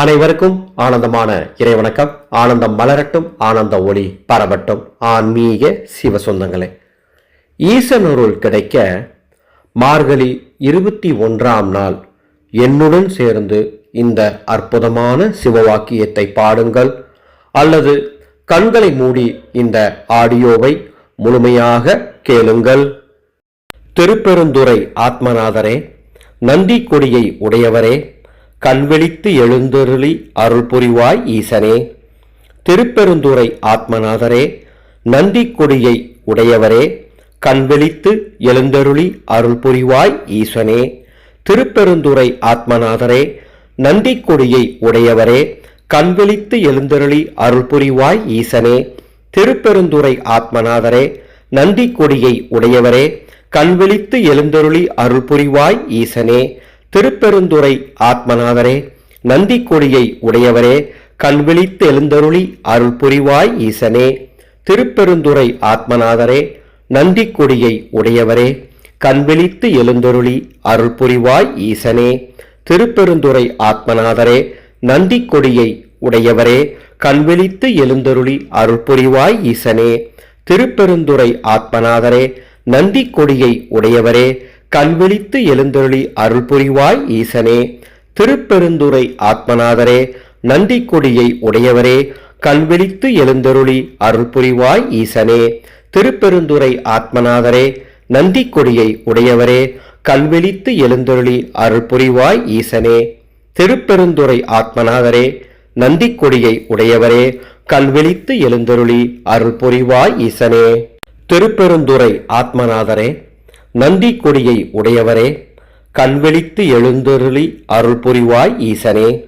அனைவருக்கும் ஆனந்தமான இறைவணக்கம். ஆனந்தம் மலரட்டும் ஆனந்த ஒளி பரவட்டும். ஆன்மீக சிவ சொந்தங்களே ஈசனருள் கிடைக்க மார்கழி இருபத்தி ஒன்றாம் நாள். என்னுடன் சேர்ந்து இந்த அற்புதமான சிவவாக்கியத்தை பாடுங்கள். அல்லது கண்களை மூடி இந்த ஆடியோவை முழுமையாக கேளுங்கள். திருப்பெருந்துறை ஆத்மநாதரே நந்தி கொடியை உடையவரே கண்விழித்து எழுந்தருளி அருள் புரிவாய் ஈசனே. திருப்பெருந்துறை ஆத்மநாதரே நந்தி கொடியை உடையவரே கண்விழித்து எழுந்தருளி அருள் புரிவாய் ஈசனே. திருப்பெருந்துறை ஆத்மநாதரே நந்தி கொடியை உடையவரே கண்விழித்து எழுந்தருளி அருள் புரிவாய் ஈசனே. திருப்பெருந்துறை ஆத்மநாதரே நந்தி கொடியை உடையவரே கண்விழித்து எழுந்தருளி அருள் புரிவாய் ஈசனே. திருப்பெருந்துறை ஆத்மநாதரே நந்தி கொடியை உடையவரே கண்விழித்து எழுந்தருளி அருள் புரிவாய் ஈசனே. திருப்பெருந்துறை ஆத்மநாதரே நந்தி கொடியை உடையவரே கண்விழித்து எழுந்தருளி அருள் புரிவாய் ஈசனே. திருப்பெருந்துறை ஆத்மநாதரே நந்தி கொடியை உடையவரே கண்விழித்து எழுந்தருளி அருள் புரிவாய் ஈசனே. திருப்பெருந்துறை ஆத்மநாதரே நந்தி கொடியை உடையவரே கண்விழித்து எழுந்தருளி அருள் புரிவாய் ஈசனே. திருப்பெருந்துறை ஆத்மநாதரே நந்தி கொடியை உடையவரே கண்விழித்து எழுந்தருளி அருள் புரிவாய் ஈசனே. திருப்பெருந்துறை ஆத்மநாதரே நந்தி கொடியை உடையவரே கண்விழித்து எழுந்தருளி அருள் புரிவாய் ஈசனே. திருப்பெருந்துறை ஆத்மநாதரே நந்தி கொடியை உடையவரே கண்விழித்து எழுந்தருளி அருள் புரிவாய் ஈசனே. திருப்பெருந்துறை ஆத்மநாதரே நந்தி கொடியை உடையவரே கண்விழித்து எழுந்தருளி அருள் புரிவாய் ஈசனே.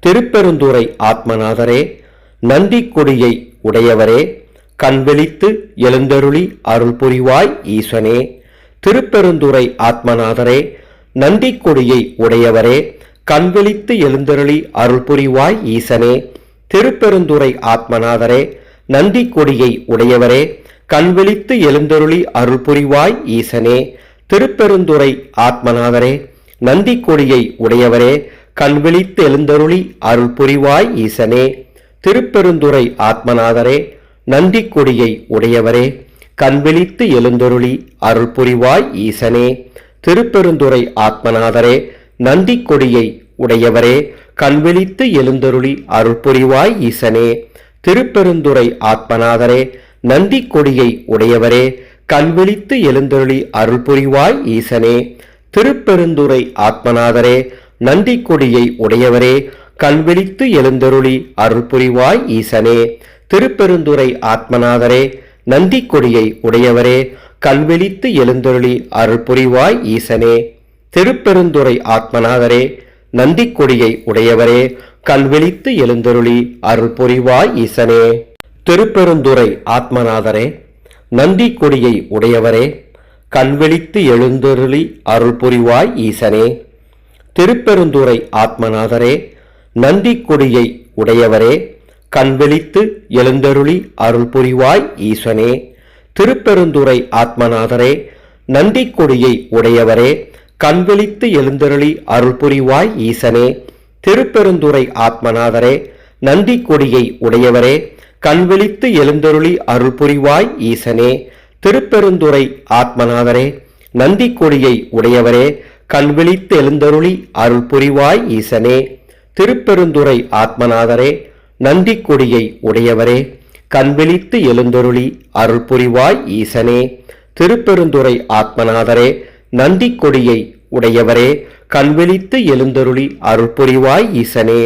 திருப்பெருந்துறை ஆத்மநாதரே நந்தி கொடியை உடையவரே கண்விழித்து எழுந்தருளி அருள் புரிவாய் ஈசனே. திருப்பெருந்துறை ஆத்மநாதரே நந்தி கொடியை உடையவரே கண்விழித்து எழுந்தருளி அருள் புரிவாய் ஈசனே. திருப்பெருந்துறை ஆத்மநாதரே நந்தி கொடியை உடையவரே கண்விழித்து எழுந்தருளி அருள் புரிவாய் ஈசனே. திருப்பெருந்துறை ஆத்மநாதரே நந்தி கொடியை உடையவரே கண்விழித்து எழுந்தருளி அருள் புரிவாய் ஈசனே. திருப்பெருந்துறை ஆத்மநாதரே நந்தி கொடியை உடையவரே கண்விழித்து எழுந்தருளி அருள் புரிவாய் ஈசனே. திருப்பெருந்துறை ஆத்மநாதரே நந்தி கொடியை உடையவரே கண்விழித்து எழுந்தருளி அருள் புரிவாய் ஈசனே. திருப்பெருந்துறை ஆத்மநாதரே நந்தி கொடியை உடையவரே கண்விழித்து எழுந்தொழி அருள் புரிவாய் ஈசனே. திருப்பெருந்துறை ஆத்மநாதரே நந்தி கொடியை உடையவரே கண்விழித்து எழுந்தருளி அருள் புரிவாய் ஈசனே. திருப்பெருந்துறை ஆத்மநாதரே நந்தி கொடியை உடையவரே கண்விழித்து எழுந்தருளி அருள் புரிவாய் ஈசனே. திருப்பெருந்துறை ஆத்மநாதரே நந்தி கொடியை உடையவரே கண்விழித்து எழுந்தருளி அருள் புரிவாய் ஈசனே. திருப்பெருந்துறை ஆத்மநாதரே நந்தி கொடியை உடையவரே கண்விழித்து எழுந்தருளி அருள் புரிவாய் ஈசனே. திருப்பெருந்துறை ஆத்மநாதரே நந்தி கொடியை உடையவரே கண்விழித்து எழுந்தருளி அருள் புரிவாய் ஈசனே. திருப்பெருந்துறை ஆத்மநாதரே நந்தி கொடியை உடையவரே கண்விழித்து எழுந்தருளி அருள் புரிவாய் ஈசனே. திருப்பெருந்துறை ஆத்மநாதரே நந்தி கொடியை உடையவரே கண்விழித்து எழுந்தருளி அருள் புரிவாய் ஈசனே. திருப்பெருந்துறை ஆத்மநாதரே நந்தி கொடியை உடையவரே கண்விழித்து எழுந்தருளி அருள் புரிவாய் ஈசனே. திருப்பெருந்துறை ஆத்மநாதரே நந்தி கொடியை உடையவரே கண்விழித்து எழுந்தருளி அருள் புரிவாய் ஈசனே. திருப்பெருந்துறை ஆத்மநாதரே நந்தி கொடியை உடையவரே கண்விழித்து எழுந்தருளி அருள் புரிவாய் ஈசனே.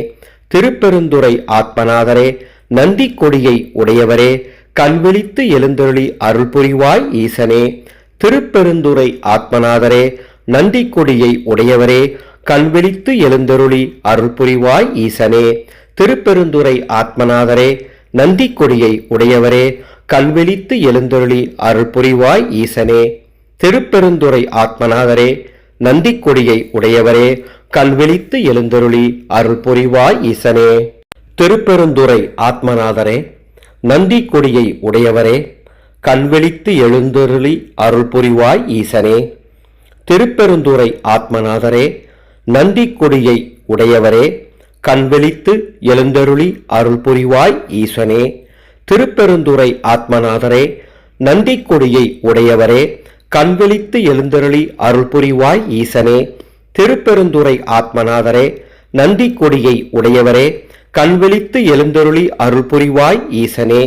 திருப்பெருந்துறை ஆத்மநாதரே நந்தி கொடியை உடையவரே கண்விழித்து எழுந்தொழி அருள் புரிவாய் ஈசனே. திருப்பெருந்துறை ஆத்மநாதரே நந்தி கொடியை உடையவரே கண்விழித்து எழுந்தருளி அருள் புரிவாய் ஈசனே. திருப்பெருந்துறை ஆத்மநாதரே நந்தி கொடியை உடையவரே கண்விழித்து எழுந்தருளி அருள் புரிவாய் ஈசனே. திருப்பெருந்துறை ஆத்மநாதரே நந்தி கொடியை உடையவரே கண்விழித்து எழுந்தருளி அருள் புரிவாய் ஈசனே. திருப்பெருந்துறை ஆத்மநாதரே நந்தி கொடியை உடையவரே கண்விழித்து எழுந்தருளி அருள் புரிவாய் ஈசனே. திருப்பெருந்துறை ஆத்மநாதரே நந்தி கொடியை உடையவரே கண்விழித்து எழுந்தருளி அருள் புரிவாய் ஈசனே. திருப்பெருந்துறை ஆத்மநாதரே நந்தி கொடியை உடையவரே கண்விழித்து எழுந்தருளி அருள் புரிவாய் ஈசனே. திருப்பெருந்துறை ஆத்மநாதரே நந்தி கொடியை உடையவரே கண்விழித்து எழுந்தருளி அருள் புரிவாய் ஈசனே.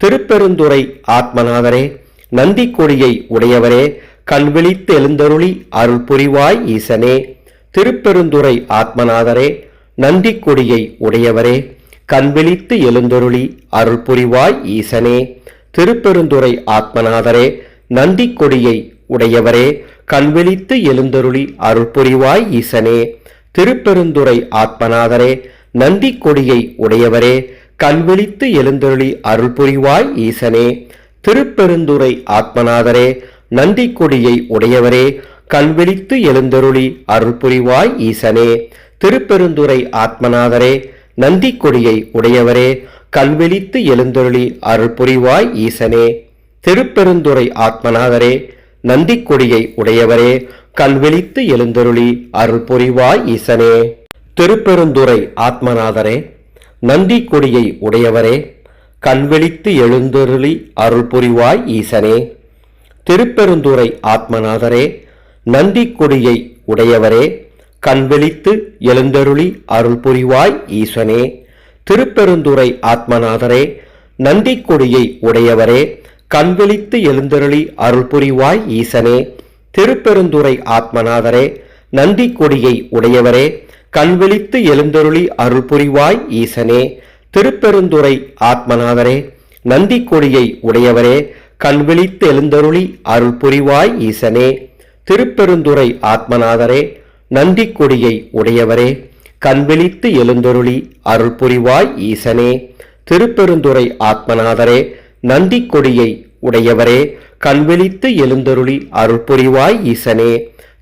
திருப்பெருந்துறை ஆத்மநாதரே நந்தி கொடியை உடையவரே கண்விழித்து எழுந்தருளி அருள் புரிவாய் ஈசனே. திருப்பெருந்துறை ஆத்மநாதரே நந்தி கொடியை உடையவரே கண்விழித்து எழுந்தருளி அருள் புரிவாய் ஈசனே. திருப்பெருந்துறை ஆத்மநாதரே நந்தி கொடியை உடையவரே கண்விழித்து எழுந்தருளி அருள் புரிவாய் ஈசனே. திருப்பெருந்துறை ஆத்மநாதரே நந்தி கொடியை உடையவரே கண்விழித்து எழுந்தருளி அருள் புரிவாய் ஈசனே. திருப்பெருந்துறை ஆத்மநாதரே நந்தி கொடியை உடையவரே கண்விழித்து எழுந்தருளி அருள் புரிவாய் ஈசனே. திருப்பெருந்துறை ஆத்மநாதரே நந்தி கொடியை உடையவரே கண்விழித்து எழுந்தருளி அருள் புரிவாய் ஈசனே. திருப்பெருந்துறை ஆத்மநாதரே நந்தி கொடியை உடையவரே கண்விழித்து எழுந்தருளி அருள் புரிவாய் ஈசனே. திருப்பெருந்துறை ஆத்மநாதரே நந்தி கொடியை உடையவரே கண்விழித்து எழுந்தருளி அருள் புரிவாய் ஈசனே. திருப்பெருந்துறை ஆத்மநாதரே நந்தி கொடியை உடையவரே கண்விழித்து எழுந்தருளி அருள் புரிவாய் ஈசனே. திருப்பெருந்துறை ஆத்மநாதரே நந்தி கொடியை உடையவரே கண்விழித்து எழுந்தருளி அருள் புரிவாய் ஈசனே. திருப்பெருந்துறை ஆத்மநாதரே நந்தி கொடியை உடையவரே கண்விழித்து எழுந்தருளி அருள் புரிவாய் ஈசனே. திருப்பெருந்துறை ஆத்மநாதரே நந்தி கொடியை உடையவரே கண்விழித்து எழுந்தருளி அருள் புரிவாய் ஈசனே. திருப்பெருந்துறை ஆத்மநாதரே நந்தி கொடியை உடையவரே கண்விழித்து எழுந்தருளி அருள் புரிவாய் ஈசனே. திருப்பெருந்துறை ஆத்மநாதரே நந்தி கொடியை உடையவரே கண்விழித்து எழுந்தருளி அருள் புரிவாய் ஈசனே.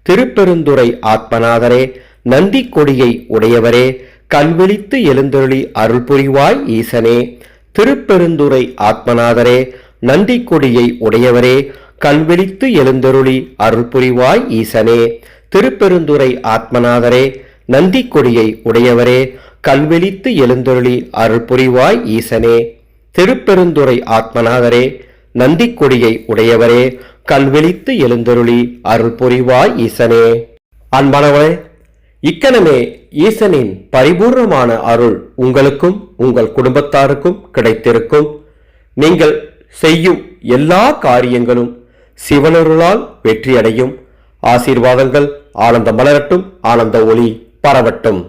திருப்பெருந்துறை ஆத்மநாதரே நந்தி கொடியை உடையவரே கண்விழித்து எழுந்தொழி அருள் புரிவாய் ஈசனே. திருப்பெருந்துறை ஆத்மநாதரே நந்தி கொடியை உடையவரே கண்விழித்து எழுந்தருளி அருள் புரிவாய் ஈசனே. திருப்பெருந்துறை ஆத்மநாதரே நந்தி கொடியை உடையவரே கண்விழித்து எழுந்தருளி அருள் புரிவாய் ஈசனே. திருப்பெருந்துறை ஆத்மநாதரே நந்தி கொடியை உடையவரே கண்விழித்து எழுந்தருளி அருள் புரிவாய் ஈசனே. அன்பானவரே இக்கணமே ஈசனின் பரிபூர்ணமான அருள் உங்களுக்கும் உங்கள் குடும்பத்தாருக்கும் கிடைத்திருக்கும். நீங்கள் செய்யும் எல்லா காரியங்களும் சிவனருளால் வெற்றியடையும். ஆசீர்வாதங்கள் ஆனந்த மலரட்டும் ஆனந்த ஒளி பரவட்டும்.